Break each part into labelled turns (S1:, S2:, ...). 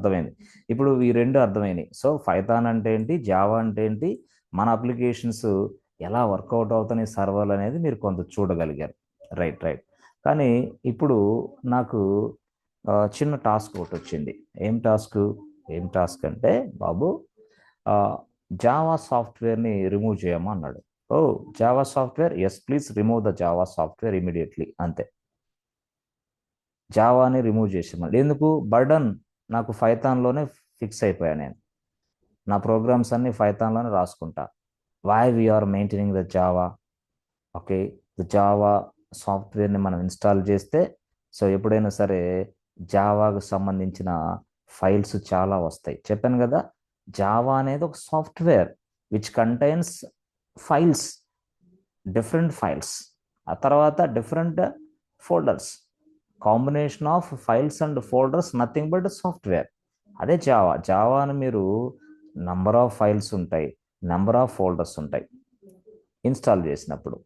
S1: అర్థమైంది. ఇప్పుడు ఈ రెండు అర్థమైనవి సో ఫైథాన్ అంటే ఏంటి? జావా అంటే ఏంటి? మన అప్లికేషన్స్ ఎలా వర్కౌట్ అవుతున్నాయి సర్వర్లు అనేది మీరు కొంత చూడగలిగారు. Right right. కానీ ఇప్పుడు నాకు చిన్న టాస్క్ ఒకటి వచ్చింది. ఏం టాస్క్? ఏం టాస్క్ అంటే బాబు జావా సాఫ్ట్వేర్ని రిమూవ్ చేయమా అన్నాడు. ఓ Java software? Yes please remove the Java software immediately అంతే. జావాని రిమూవ్ చేసేమన్నాడు ఎందుకు? బర్డన్ నాకు ఫైథాన్లోనే ఫిక్స్ అయిపోయా నేను. నా ప్రోగ్రామ్స్ అన్ని ఫైతాన్లోనే రాసుకుంటా. Why we are maintaining the Java okay the Java సాఫ్ట్వేర్ని మనం ఇన్స్టాల్ చేస్తే సో ఎప్పుడైనా సరే జావాకు సంబంధించిన ఫైల్స్ చాలా వస్తాయి. చెప్పాను కదా జావా అనేది ఒక software which contains files different files ఆ తర్వాత different folders combination of files and folders nothing but software. అదే జావా జావా అని మీరు నంబర్ ఆఫ్ ఫైల్స్ ఉంటాయి నెంబర్ ఆఫ్ ఫోల్డర్స్ ఉంటాయి ఇన్స్టాల్ చేసినప్పుడు.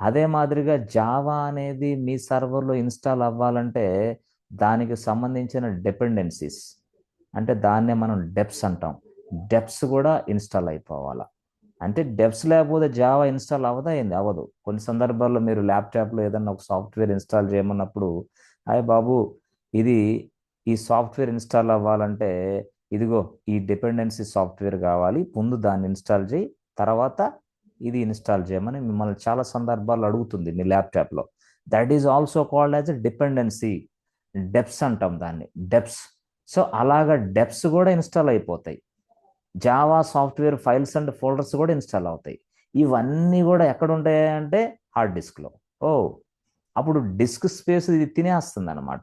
S1: అదే మాదిరిగా జావా అనేది మీ సర్వర్లో ఇన్స్టాల్ అవ్వాలంటే దానికి సంబంధించిన డిపెండెన్సీస్ అంటే దాన్నే మనం డెప్స్ అంటాం. డెప్స్ కూడా ఇన్స్టాల్ అయిపోవాలా. అంటే డెప్స్ లేకపోతే జావా ఇన్స్టాల్ అవ్వదా ఏంది? అవ్వదు కొన్ని సందర్భాల్లో మీరు ల్యాప్టాప్లో ఏదన్నా ఒక సాఫ్ట్వేర్ ఇన్స్టాల్ చేయమన్నప్పుడు హాయ్ బాబు ఇది ఈ సాఫ్ట్వేర్ ఇన్స్టాల్ అవ్వాలంటే ఇదిగో ఈ డిపెండెన్సీ సాఫ్ట్వేర్ కావాలి ముందు దాన్ని ఇన్స్టాల్ చేయి తర్వాత ఇది ఇన్స్టాల్ చేయమని మిమ్మల్ని చాలా సందర్భాల్లో అడుగుతుంది మీ ల్యాప్టాప్లో. That is also called as a dependency deps అంటాం దాన్ని డెప్స్ సో అలాగా డెప్స్ కూడా ఇన్స్టాల్ అయిపోతాయి. Java software files and folders కూడా ఇన్స్టాల్ అవుతాయి. ఇవన్నీ కూడా ఎక్కడ ఉంటాయంటే హార్డ్ డిస్క్లో. ఓ అప్పుడు డిస్క్ స్పేస్ ఇది తినేస్తుంది అనమాట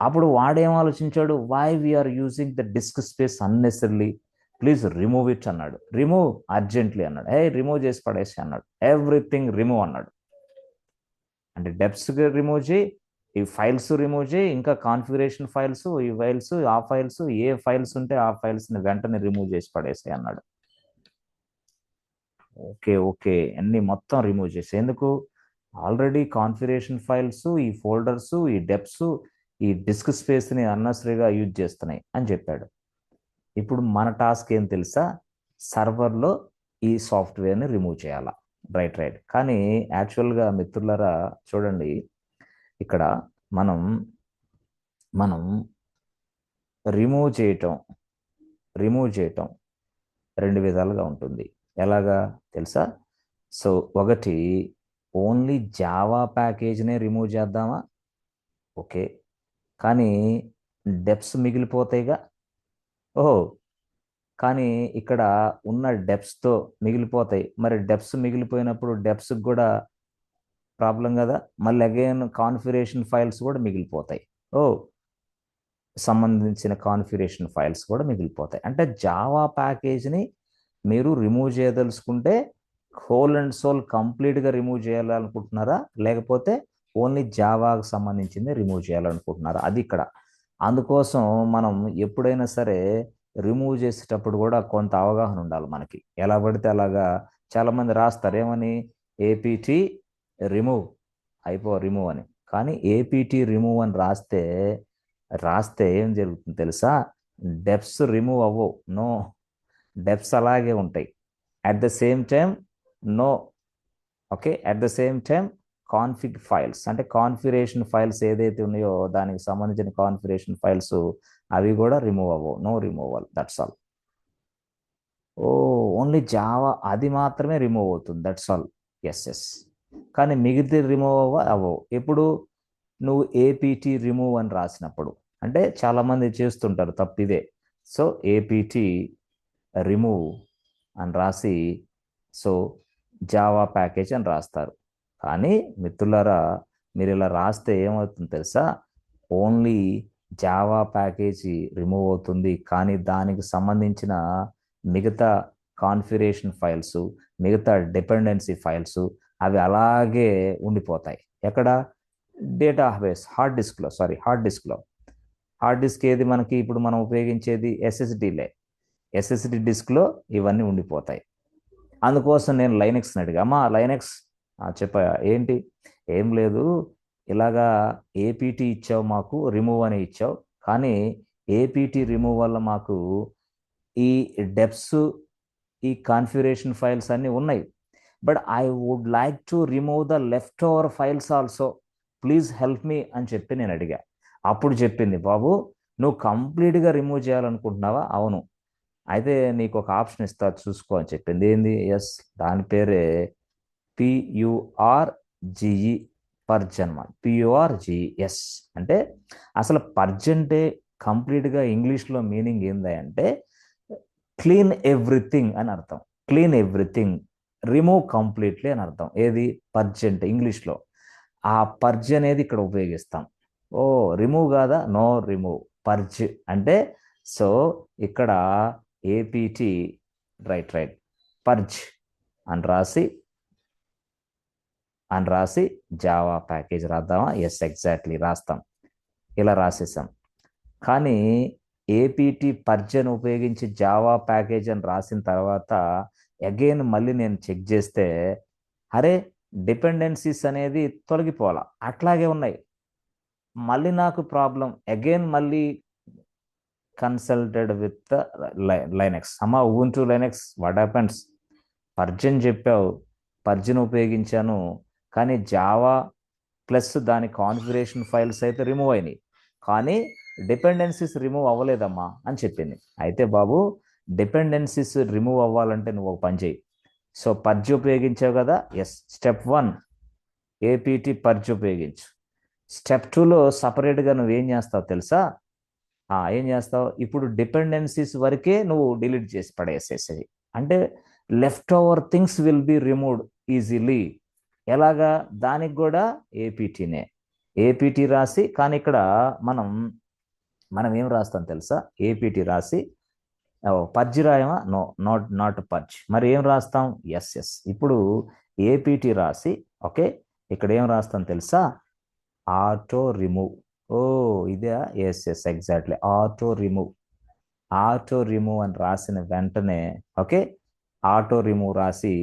S1: అప్పుడు వాడేం ఆలోచించాడు? Why we are using the disk space unnecessarily please remove it అన్నాడు. రిమూవ్ అర్జెంట్లీ అన్నాడు. హే రిమూవ్ చేసి పడేసి అన్నాడు. ఎవ్రీథింగ్ రిమూవ్ అన్నాడు. అంటే డెప్స్ రిమూవ్ చేయి ఈ ఫైల్స్ రిమూవ్ చేయి ఇంకా కాన్ఫిగరేషన్ ఫైల్స్ ఈ ఫైల్స్ ఆ ఫైల్స్ ఏ ఫైల్స్ ఉంటే ఆ ఫైల్స్ని వెంటనే రిమూవ్ చేసి పడేసి అన్నాడు. Okay okay. అన్ని మొత్తం రిమూవ్ చేసి ఎందుకు? ఆల్రెడీ కాన్ఫిగరేషన్ ఫైల్స్ ఈ ఫోల్డర్స్ ఈ డెప్స్ ఈ డిస్క్ స్పేస్ని అన్నసరిగా యూజ్ చేస్తున్నాయి అని చెప్పాడు. ఇప్పుడు మన టాస్క్ ఏం తెలుసా? సర్వర్లో ఈ సాఫ్ట్వేర్ని రిమూవ్ చేయాలా? Right right. కానీ యాక్చువల్గా మిత్రులరా చూడండి. ఇక్కడ మనం మనం రిమూవ్ చేయటం రిమూవ్ చేయటం రెండు విధాలుగా ఉంటుంది. ఎలాగా? తెలుసా? సో ఒకటి ఓన్లీ జావా ప్యాకేజ్నే రిమూవ్ చేద్దామా? ఓకే. కానీ డెప్స్ మిగిలిపోతాయిగా? ఓహో. కానీ ఇక్కడ ఉన్న డెప్స్తో మిగిలిపోతాయి. మరి డెప్స్ మిగిలిపోయినప్పుడు డెప్స్కి కూడా ప్రాబ్లం కదా? మళ్ళీ అగైన్ కాన్ఫిగరేషన్ ఫైల్స్ కూడా మిగిలిపోతాయి. ఓ. సంబంధించిన కాన్ఫిగరేషన్ ఫైల్స్ కూడా మిగిలిపోతాయి. అంటే జావా ప్యాకేజ్ని మీరు రిమూవ్ చేయదలుచుకుంటే హోల్ అండ్ సోల్ కంప్లీట్గా రిమూవ్ చేయాలనుకుంటున్నారా? లేకపోతే ఓన్లీ జావాకు సంబంధించింది రిమూవ్ చేయాలనుకుంటున్నారా? అది ఇక్కడ. అందుకోసం మనం ఎప్పుడైనా సరే రిమూవ్ చేసేటప్పుడు కూడా కొంత అవగాహన ఉండాలి మనకి. ఎలా పడితే అలాగా చాలామంది రాస్తారు ఏమని? ఏపీటీ రిమూవ్ అయిపో రిమూవ్ అని. కానీ ఏపీటీ రిమూవ్ అని రాస్తే రాస్తే ఏం జరుగుతుంది తెలుసా? డెప్స్ రిమూవ్ అవ్వవు. నో డెప్స్ అలాగే ఉంటాయి. At the same time no. Okay at the same time config files అంటే కాన్ఫిరేషన్ ఫైల్స్ ఏదైతే ఉన్నాయో దానికి సంబంధించిన కాన్ఫిరేషన్ ఫైల్స్ అవి కూడా రిమూవ్ అవ్వవు. No removal that's all oh only Java అది మాత్రమే రిమూవ్ అవుతుంది దట్స్ ఆల్ ఎస్ ఎస్ కానీ మిగిలితే రిమూవ్ అవ్వ అవ్వవు. ఎప్పుడు? నువ్వు ఏపీటీ రిమూవ్ అని రాసినప్పుడు. అంటే చాలామంది చేస్తుంటారు తప్పిదే సో ఏపీటీ రిమూవ్ అని రాసి సో జావా ప్యాకేజ్ అని రాస్తారు. కానీ మిత్రులారా మీరు ఇలా రాస్తే ఏమవుతుంది తెలుసా? ఓన్లీ జావా ప్యాకేజీ రిమూవ్ అవుతుంది. కానీ దానికి సంబంధించిన మిగతా కాన్ఫిరేషన్ ఫైల్స్ మిగతా డిపెండెన్సీ ఫైల్స్ అవి అలాగే ఉండిపోతాయి. ఎక్కడ? డేటా బేస్ హార్డ్ డిస్క్లో సారీ హార్డ్ డిస్క్లో హార్డ్ డిస్క్ ఏది మనకి? ఇప్పుడు మనం ఉపయోగించేది ఎస్ఎస్డిలే ఎస్ఎస్డి డిస్క్లో ఇవన్నీ ఉండిపోతాయి. అందుకోసం నేను లైనెక్స్ని అడిగా. అమ్మా లైనెక్స్ చెప్పా ఏంటి? ఏం లేదు. ఇలాగా ఏపీటీ ఇచ్చావు మాకు రిమూవ్ అని ఇచ్చావు. కానీ ఏపీటీ రిమూవ్ వల్ల మాకు ఈ డెప్స్ ఈ కాన్ఫిగరేషన్ ఫైల్స్ అన్నీ ఉన్నాయి. But I would like to remove the left over files also. Please help me అని చెప్పి నేను అడిగా. అప్పుడు చెప్పింది బాబు నువ్వు కంప్లీట్గా రిమూవ్ చేయాలనుకుంటున్నావా? అవును. అయితే నీకు ఒక ఆప్షన్ ఇస్తా చూసుకో అని చెప్పింది. ఏంది? ఎస్ దాని పేరే P U R G E purge అనమాట P U R G S అంటే అసలు పర్జెంటే కంప్లీట్గా ఇంగ్లీష్లో మీనింగ్ ఏంది అంటే క్లీన్ ఎవ్రీథింగ్ అని అర్థం. క్లీన్ ఎవ్రీథింగ్ రిమూవ్ కంప్లీట్లీ అని అర్థం. ఏది? పర్జెంట్ ఇంగ్లీష్లో. ఆ పర్జ్ అనేది ఇక్కడ ఉపయోగిస్తాం. ఓ రిమూవ్ కాదా? నో రిమూవ్ పర్జ్ అంటే సో ఇక్కడ ఏపీటీ రైట్ రైట్ పర్జ్ అని రాసి అని రాసి జావా ప్యాకేజ్ రాద్దామా? ఎస్ ఎగ్జాక్ట్లీ రాస్తాం. ఇలా రాసేసాం. కానీ ఏపీటీ పర్జన్ ఉపయోగించి జావా ప్యాకేజ్ అని రాసిన తర్వాత అగైన్ మళ్ళీ నేను చెక్ చేస్తే అరే డిపెండెన్సీస్ అనేది తొలగిపోవాలా? అట్లాగే ఉన్నాయి. మళ్ళీ నాకు ప్రాబ్లం అగైన్ మళ్ళీ కన్సల్టెడ్ విత్ లైనెక్స్ అమ్మ ఊంటూ లైనెక్స్ వాట్ హ్యాపెన్స్ పర్జన్ చెప్పావు. పర్జన్ ఉపయోగించాను. కానీ జావా ప్లస్ దాని కాన్ఫిగరేషన్ ఫైల్స్ అయితే రిమూవ్ అయినాయి. కానీ డిపెండెన్సీస్ రిమూవ్ అవ్వలేదమ్మా అని చెప్పింది. అయితే బాబు డిపెండెన్సీస్ రిమూవ్ అవ్వాలంటే నువ్వు ఒక పని చేయి సో పర్జ్ ఉపయోగించావు కదా? Yes step one APT purge ఉపయోగించు. స్టెప్ టూలో సపరేట్గా నువ్వు ఏం చేస్తావు తెలుసా? ఏం చేస్తావు? ఇప్పుడు డిపెండెన్సీస్ వరకే నువ్వు డిలీట్ చేసి పడేసేసేది అంటే left over things will be removed easily. ఎలాగా? దానికి కూడా ఏపీటీనే. ఏపీటీ రాసి కానీ ఇక్కడ మనం మనం ఏం రాస్తాం తెలుసా? ఏపీటీ రాసి పర్జ్ రాయమా? నో నాట్ నాట్ పర్జ్ మరి ఏం రాస్తాం? Yes yes. ఇప్పుడు ఏపీటీ రాసి ఓకే? ఇక్కడ ఏం రాస్తాం తెలుసా? Auto remove. ఓ ఇదే? Yes yes exactly auto remove auto remove అని రాసిన వెంటనే ఓకే ఆటో రిమూవ్ రాసి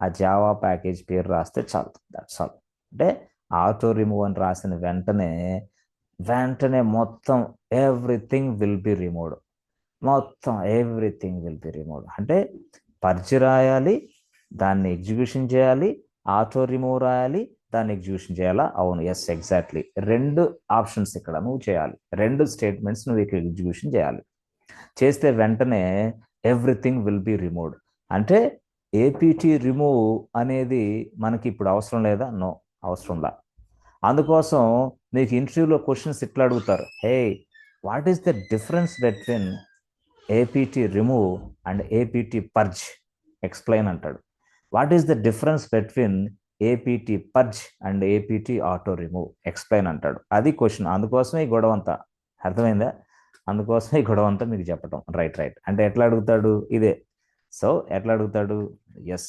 S1: ఆ జావా ప్యాకేజ్ పేరు రాస్తే చాలు. దట్స్ ఆల్ అంటే ఆటో రిమూవ్ అని రాసిన వెంటనే వెంటనే మొత్తం ఎవ్రీథింగ్ విల్ బి రిమూవ్డ్ మొత్తం ఎవ్రీథింగ్ విల్ బి రిమూవ్డ్ అంటే పర్చి రాయాలి దాన్ని ఎగ్జిక్యూషన్ చేయాలి ఆటో రిమూవ్ రాయాలి దాన్ని ఎగ్జిక్యూషన్ చేయాలా? అవును ఎస్ ఎగ్జాక్ట్లీ రెండు ఆప్షన్స్ ఇక్కడ నువ్వు చేయాలి. రెండు స్టేట్మెంట్స్ నువ్వు ఇక్కడ ఎగ్జిక్యూషన్ చేయాలి. చేస్తే వెంటనే ఎవ్రీథింగ్ విల్ బి రిమూవ్డ్. అంటే ఏపీటీ రిమూవ్ అనేది మనకి ఇప్పుడు అవసరం లేదా? నో అవసరంలా అందుకోసం మీకు ఇంటర్వ్యూలో క్వశ్చన్స్ ఇట్లా అడుగుతారు. Hey what is the difference between APT remove and APT purge explain అంటాడు. What is the difference between APT purge and APT auto remove explain అంటాడు. అది క్వశ్చన్ అందుకోసమే ఈ గొడవ అంతా. అర్థమైందా? అందుకోసమే ఈ గొడవ అంతా మీకు చెప్పటం. రైట్ రైట్ అంటే ఎట్లా అడుగుతాడు? ఇదే. సో ఎట్లా అడుగుతాడు? Yes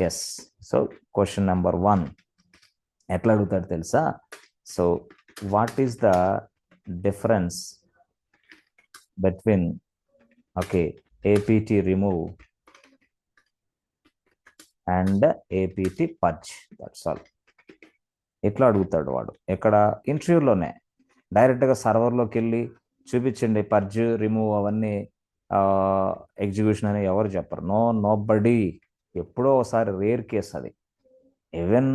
S1: yes so question number one ఎట్లా అడుగుతాడు తెలుసా? So what is the difference between okay APT remove and APT purge that's all ఎట్లా అడుగుతాడు వాడు? ఎక్కడ? ఇంటర్వ్యూలోనే. డైరెక్ట్గా సర్వర్లోకి వెళ్ళి చూపించండి పర్జ్ రిమూవ్ అవన్నీ ఎగ్జిక్యూషన్ అని ఎవరు చెప్పరు. నో నో బడీ ఎప్పుడో ఒకసారి రేర్ కేస్ అది. ఈవెన్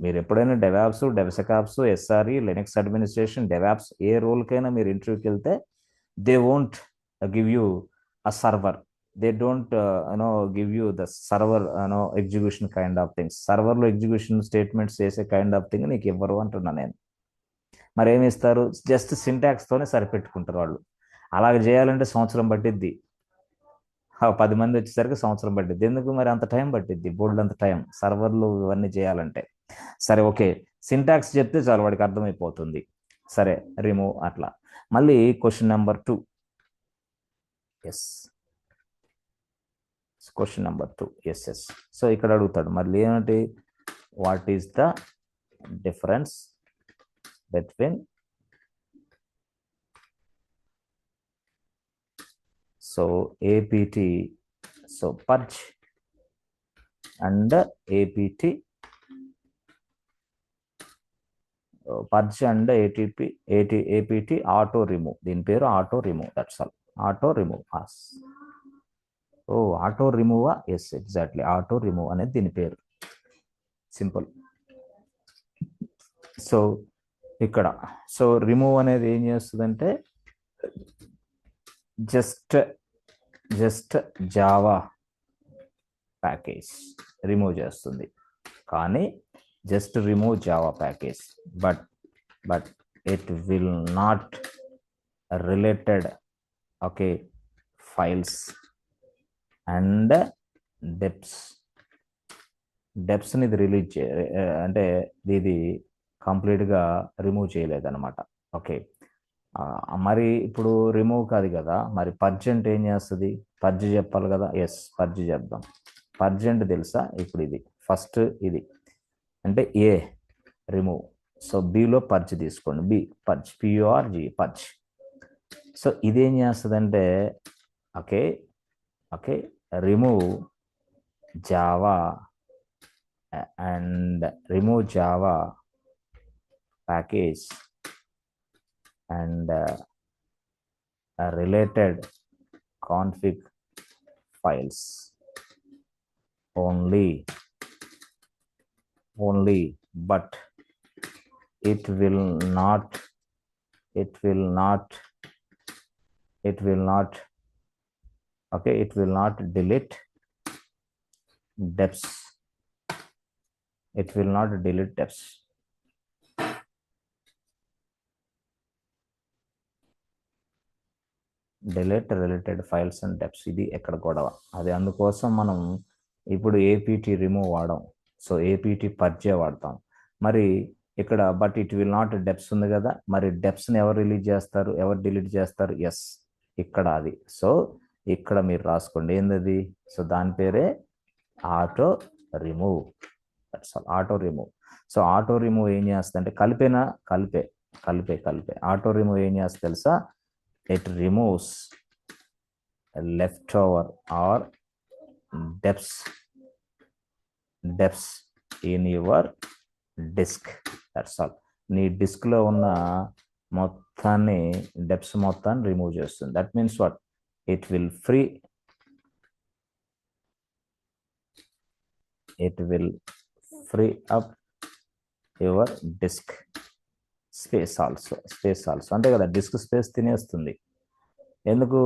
S1: మీరు ఎప్పుడైనా DevOps DevSecOps SRE Linux administration DevOps ఏ రోల్కైనా మీరు ఇంటర్వ్యూకి వెళ్తే they won't give you a server. They don't you know give you the server you know execution kind of things సర్వర్లో execution statements చేసే kind of thing నీకు ఇవ్వరు అంటున్నా నేను. మరి ఏమి ఇస్తారు? జస్ట్ సింటాక్స్తోనే సరిపెట్టుకుంటారు వాళ్ళు. అలాగ చేయాలంటే సంవత్సరం పట్టిద్ది. పది మంది వచ్చేసరికి సంవత్సరం పట్టిద్ది. ఎందుకు? మరి అంత టైం పట్టిద్ది. బోర్డు అంత టైం. సర్వర్లు ఇవన్నీ చేయాలంటే. సరే ఓకే. సింటాక్స్ చెప్తే చాలు వాడికి అర్థమైపోతుంది. సరే రిమూవ్ అట్లా. మళ్ళీ question number two yes question number two yes yes so ఇక్కడ అడుగుతాడు. మళ్ళీ ఏమిటి? What is the difference between so APT so purge and APT purge and ATP AT APT auto remove దీని పేరు auto remove that's all auto remove as oh auto రిమూవా? Yes exactly auto remove అనేది దీని పేరు. Simple so ఇక్కడ. So remove అనేది ఏం చేస్తుందంటే just just Java package remove చేస్తుంది. కానీ just remove Java package but but it will not related okay files and deps. డెప్స్ని ఇది రిలీజ్ చే అంటే ఇది కంప్లీట్గా రిమూవ్ చేయలేదన్నమాట. ఓకే. మరి ఇప్పుడు రిమూవ్ కాదు కదా మరి పర్జెంట్ ఏం చేస్తుంది? పర్జ్ చెప్పాలి కదా? ఎస్ పర్జ్ చెప్దాం. పర్జెంట్ తెలుసా? ఇప్పుడు ఇది ఫస్ట్ ఇది. అంటే ఏ రిమూవ్. సో బిలో పర్చ్ తీసుకోండి. B purge. PRG purge so ఇదేం చేస్తుందంటే okay okay remove java and remove java package and uh, related config files. Only only but it will not it will not it will not okay it will not delete depths. It will not delete depths. Delete related files and deps ఇది ఎక్కడ గొడవ? అది అందుకోసం మనం ఇప్పుడు APT remove వాడాం so APT పర్జే వాడతాం. మరి ఇక్కడ but it will not deps ఉంది కదా? మరి డెప్స్ని ఎవరు రిలీజ్ చేస్తారు? ఎవరు డిలీట్ చేస్తారు? ఎస్ ఇక్కడ అది. సో ఇక్కడ మీరు రాసుకోండి. ఏందది? సో దాని పేరే auto remove. Auto remove. So auto remove ఏం చేస్తుంది అంటే కలిపేనా? కలిపే. కలిపే కలిపే. ఆటో రిమూవ్ ఏం చేస్తుంది తెలుసా? It removes left over or deps deps in your disk that's all నీ డిస్క్లో ఉన్న మొత్తాన్ని డెప్స్ మొత్తాన్ని రిమూవ్ చేస్తుంది. That means what it will free it will free up your disk space also space also అంతే కదా డిస్క్ స్పేస్ తినేస్తుంది. ఎందుకు?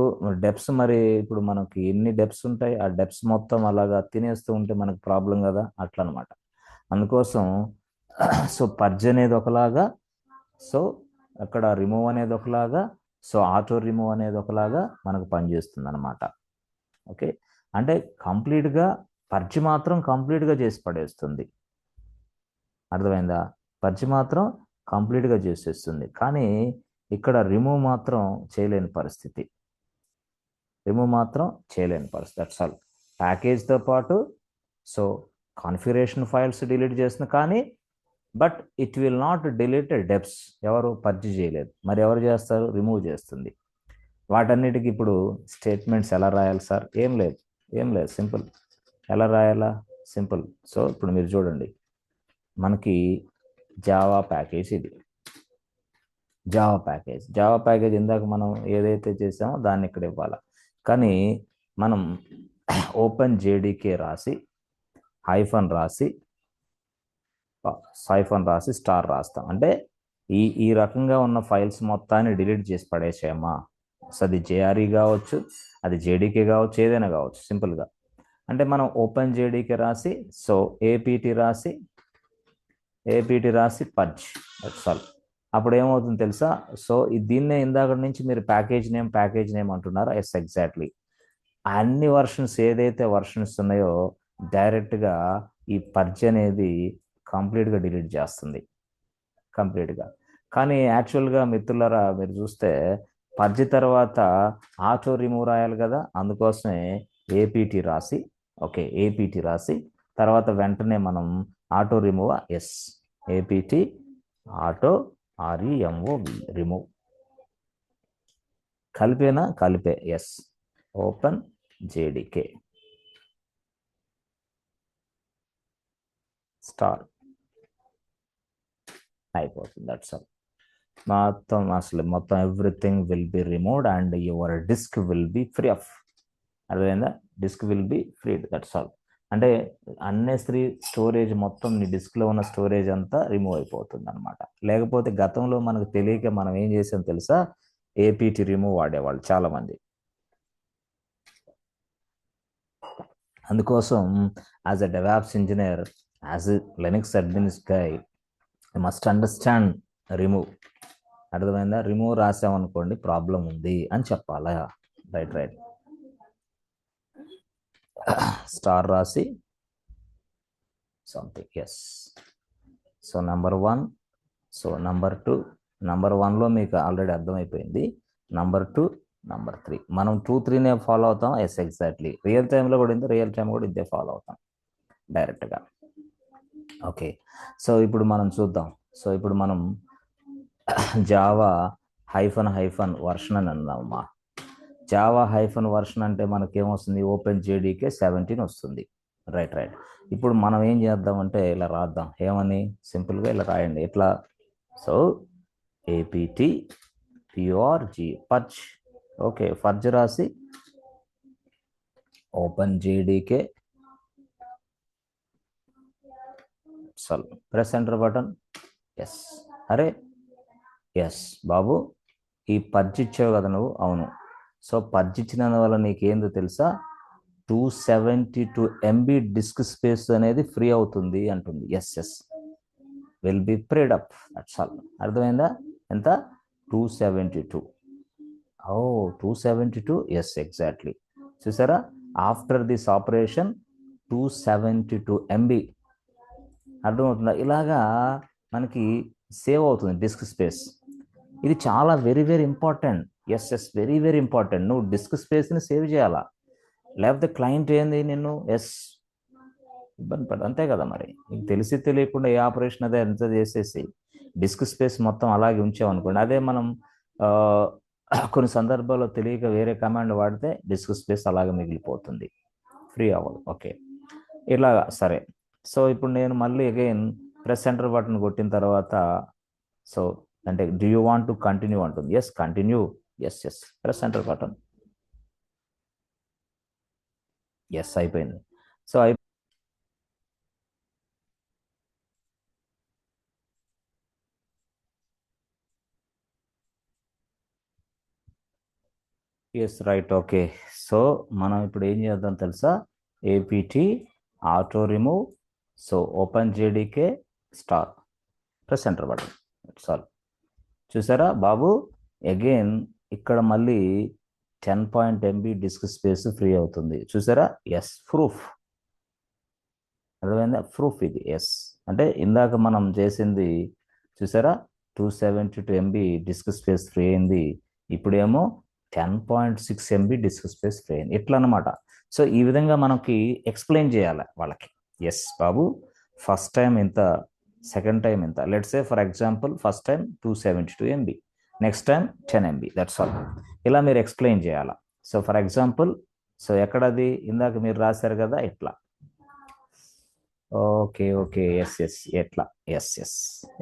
S1: డెప్స్ మరి ఇప్పుడు మనకి ఎన్ని డెప్స్ ఉంటాయి? ఆ డెప్స్ మొత్తం అలాగా తినేస్తూ ఉంటే మనకు ప్రాబ్లం కదా? అట్లా అనమాట అందుకోసం సో పర్జ్ అనేది ఒకలాగా సో అక్కడ రిమూవ్ అనేది ఒకలాగా సో ఆటో రిమూవ్ అనేది ఒకలాగా మనకు పనిచేస్తుంది అనమాట ఓకే? అంటే కంప్లీట్గా పర్జ్ మాత్రం కంప్లీట్గా చేసి పడేస్తుంది. అర్థమైందా? పర్జ్ మాత్రం కంప్లీట్గా చేసేస్తుంది. కానీ ఇక్కడ రిమూవ్ మాత్రం చేయలేని పరిస్థితి. రిమూవ్ మాత్రం చేయలేని పరిస్థితి. దట్స్ ఆల్ ప్యాకేజ్తో పాటు సో కాన్ఫిగరేషన్ ఫైల్స్ డిలీట్ చేస్తుంది. కానీ but it will not delete deps ఎవరు పర్చి చేయలేదు. మరి ఎవరు చేస్తారు? రిమూవ్ చేస్తుంది. వాటన్నిటికి ఇప్పుడు స్టేట్మెంట్స్ ఎలా రాయాలి సార్? ఏం లేదు. ఏం లేదు. సింపుల్. ఎలా రాయాలా? సింపుల్. సో ఇప్పుడు మీరు చూడండి. మనకి జావా ప్యాకేజ్ ఇది. జావా ప్యాకేజ్ జావా ప్యాకేజ్ ఇందాక మనం ఏదైతే చేసామో దాన్ని ఇక్కడ ఇవ్వాలి? కానీ మనం ఓపెన్ జేడీకే రాసి హైఫన్ రాసి సైఫన్ రాసి స్టార్ రాస్తాం. అంటే ఈ ఈ రకంగా ఉన్న ఫైల్స్ మొత్తాన్ని డిలీట్ చేసి పడేసామా సో అది జేఆర్ఈ కావచ్చు అది జేడీకే కావచ్చు ఏదైనా కావచ్చు సింపుల్గా. అంటే మనం ఓపెన్ జేడీకే రాసి సో ఏపీటీ రాసి ఏపీటీ రాసి పర్జ్ సాల్ అప్పుడు ఏమవుతుంది తెలుసా? సో దీన్నే ఇందాక నుంచి మీరు ప్యాకేజ్ నేమ్ ప్యాకేజ్ నేమ్ అంటున్నారు? ఎస్ ఎగ్జాక్ట్లీ అన్ని వర్షన్స్ ఏదైతే వర్షన్స్ ఉన్నాయో డైరెక్ట్గా ఈ పర్జ్ అనేది కంప్లీట్గా డిలీట్ చేస్తుంది. కంప్లీట్గా. కానీ యాక్చువల్గా మిత్రులరా మీరు చూస్తే పర్జి తర్వాత ఆటో రిమూవ్ రాయాలి కదా అందుకోసమే ఏపీటీ రాసి ఓకే ఏపీటీ రాసి తర్వాత వెంటనే మనం auto remove yes APT auto R E M O remove. కలిపేనా? కలిపే ఎస్. Open JDK. స్టార్ అయిపోతుంది. దట్స్ ఆల్ మొత్తం అసలు మొత్తం everything will be removed and your disk will be free of అర్థమైందా? Disk will be free that's all అంటే unnecessary storage మొత్తం నీ డిస్క్లో ఉన్న స్టోరేజ్ అంతా రిమూవ్ అయిపోతుంది అనమాట లేకపోతే గతంలో మనకు తెలియక మనం ఏం చేసాం తెలుసా? ఏపీటీ రిమూవ్ వాడేవాళ్ళు చాలా మంది అందుకోసం as a DevOps engineer as a Linux admin guy must understand remove అర్థమైందా? రిమూవ్ రాసామనుకోండి ప్రాబ్లం ఉంది అని చెప్పాలా? రైట్ రైట్ స్టార్ రాసి something yes so number one so number two number వన్లో మీకు ఆల్రెడీ అర్థమైపోయింది. నంబర్ టూ నంబర్ త్రీ మనం టూ త్రీనే ఫాలో అవుతాం ఎస్ ఎగ్జాక్ట్లీ రియల్ టైంలో కూడా ఇంతే రియల్ టైం కూడా ఇదే ఫాలో అవుతాం. డైరెక్ట్గా ఓకే. సో ఇప్పుడు మనం చూద్దాం. సో ఇప్పుడు మనం జావా హైఫన్ హైఫన్ వర్షన్ అని అన్నామమ్మా జావా హైఫన్ వర్షన్ అంటే మనకేమొస్తుంది? ఓపెన్ జేడీకే సెవెంటీన్ వస్తుంది. Right right. ఇప్పుడు మనం ఏం చేద్దామంటే ఇలా రాద్దాం. ఏమని? సింపుల్గా ఇలా రాయండి. ఎట్లా? So APT P R G purge okay purge రాసి ఓపెన్ జేడీకే సల్ ప్రెస్ ఎంటర్ బటన్ ఎస్ అరే ఎస్ బాబు ఈ పర్జ్ ఇచ్చావు కదా నువ్వు? అవును. సో పర్జ్ ఇచ్చిన వల్ల నీకేందో తెలుసా? Two seventy two MB disk space అనేది ఫ్రీ అవుతుంది అంటుంది. Yes yes will be freed up that's all అర్థమైందా? ఎంత? Two seventy two oh two seventy two yes exactly చూసారా? After this operation two seventy two MB అర్థమవుతుందా? ఇలాగా మనకి save అవుతుంది డిస్క్ స్పేస్. ఇది చాలా very very important. Yes yes very very important. నువ్వు డిస్క్ స్పేస్ని సేవ్ చేయాలా? లేకపోతే క్లయింట్ ఏంది నిన్ను? ఎస్ ఇబ్బంది పడదు. అంతే కదా మరి. నీకు తెలిసి తెలియకుండా ఏ ఆపరేషన్ అదే ఎంత చేసేసి డిస్క్ స్పేస్ మొత్తం అలాగే ఉంచామనుకోండి అదే మనం కొన్ని సందర్భాల్లో తెలియక వేరే కమాండ్ వాడితే డిస్క్ స్పేస్ అలాగే మిగిలిపోతుంది. ఫ్రీ అవ్వదు. ఓకే. ఇలాగా సరే. సో ఇప్పుడు నేను మళ్ళీ అగైన్ ప్రెస్ సెంటర్ బటన్ కొట్టిన తర్వాత సో అంటే do you want to continue అంటుంది. Yes continue yes yes press enter button yes అయిపోయింది. సో అయి ఎస్ రైట్ ఓకే సో మనం ఇప్పుడు ఏం చేద్దాం తెలుసా? APT auto remove so open JDK star. Press enter button సాల్ చూసారా బాబు? అగైన్ ఇక్కడ మళ్ళీ ten point MB disk space free అవుతుంది. చూసారా? ఎస్ ప్రూఫ్ అర్థమైందా? ప్రూఫ్ ఇది. ఎస్ అంటే ఇందాక మనం చేసింది చూసారా? Two seventy two MB disk space free అయింది. ఇప్పుడేమో ten point six MB disk space free అయింది. ఇట్లా అనమాట సో ఈ విధంగా మనకి ఎక్స్ప్లెయిన్ చేయాలి వాళ్ళకి. ఎస్ బాబు ఫస్ట్ టైం ఇంత సెకండ్ టైం ఇంత let's say for example first time two seventy two MB next time ten MB that's all ఇలా మీరు ఎక్స్ప్లెయిన్ చేయాలా? సో ఫర్ ఎగ్జాంపుల్ సో ఎక్కడది? ఇందాక మీరు రాశారు కదా ఇట్లా ఓకే ఓకే ఎస్ ఎస్ ఎట్లా? ఎస్ ఎస్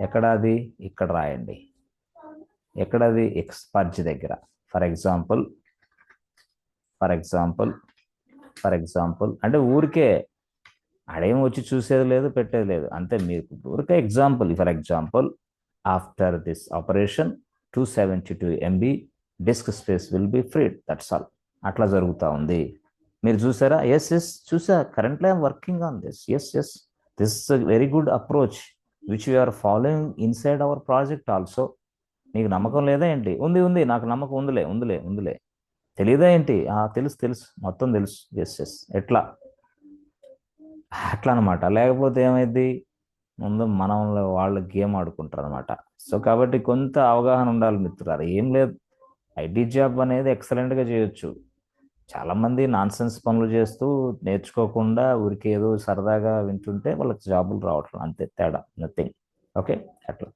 S1: ఎక్కడ అది ఇక్కడ రాయండి. ఎక్కడది? ఎక్స్పర్జ్ దగ్గర. For example for example for example అంటే ఊరికే ఆడేం వచ్చి చూసేది లేదు పెట్టేది లేదు. అంతే మీకు ఊరికే example for example after this operation two seventy two MB disk space will be freed that's all అట్లా జరుగుతూ ఉంది. మీరు చూసారా? ఎస్ ఎస్ చూసా. Currently I'm working on this yes yes this very good approach which are following inside our project also నీకు నమ్మకం లేదా ఏంటి? ఉంది ఉంది. నాకు నమ్మకం ఉందిలే ఉందిలే ఉందిలే. తెలియదా ఏంటి? ఆ, తెలుసు తెలుసు. మొత్తం తెలుసు. ఎస్ ఎస్ ఎట్లా? అట్లా అనమాట లేకపోతే ఏమైంది ముందు మనం వాళ్ళు గేమ్ ఆడుకుంటారు అనమాట సో కాబట్టి కొంత అవగాహన ఉండాలి మిత్రులారా. ఏం లేదు. ఐటీ జాబ్ అనేది ఎక్సలెంట్గా చేయొచ్చు. చాలా మంది నాన్సెన్స్ పనులు చేస్తూ నేర్చుకోకుండా ఊరికే ఏదో సరదాగా వింటుంటే వాళ్ళకి జాబులు రావట్లేదు అంతే తేడా. Nothing okay? అట్లా.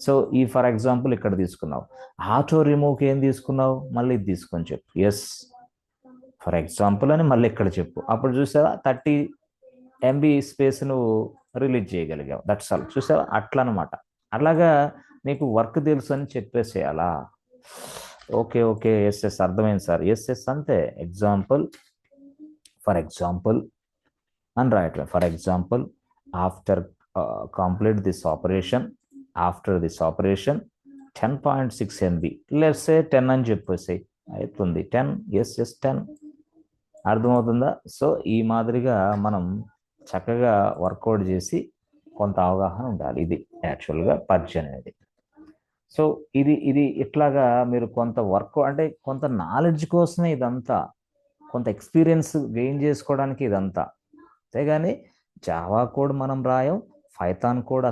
S1: సో ఈ ఫర్ ఎగ్జాంపుల్ ఇక్కడ తీసుకున్నావు. ఆటో రిమూవ్కి ఏం తీసుకున్నావు? మళ్ళీ ఇది తీసుకొని చెప్పు. ఎస్ ఫర్ ఎగ్జాంపుల్ అని మళ్ళీ ఇక్కడ చెప్పు. అప్పుడు చూసావా? థర్టీ ఎంబీ స్పేస్ నువ్వు రిలీజ్ చేయగలిగావు దట్స్ ఆల్ చూసావా? అట్లా అనమాట అట్లాగా నీకు వర్క్ తెలుసు అని చెప్పేసేయాలా ఓకే ఓకే. ఎస్ఎస్ అర్థమైంది సార్. ఎస్ఎస్ అంతే ఎగ్జాంపుల్ ఫర్ ఎగ్జాంపుల్ అని రాయటం for example after complete this operation after this operation ten point six MB. Let's say ten అని చెప్పేసి అవుతుంది టెన్ ఎస్ ఎస్ టెన్. అర్థమవుతుందా? సో ఈ మాదిరిగా మనం చక్కగా వర్కౌట్ చేసి కొంత అవగాహన ఉండాలి. ఇది యాక్చువల్గా పర్చ్ అనేది. సో ఇది ఇది ఇట్లాగా మీరు కొంత వర్క్ అంటే కొంత నాలెడ్జ్ కోసమే ఇదంతా. కొంత ఎక్స్పీరియన్స్ గెయిన్ చేసుకోవడానికి ఇదంతా. అంతేగాని జావా కోడ్ మనం రాయం ఫైథాన్ కోడ్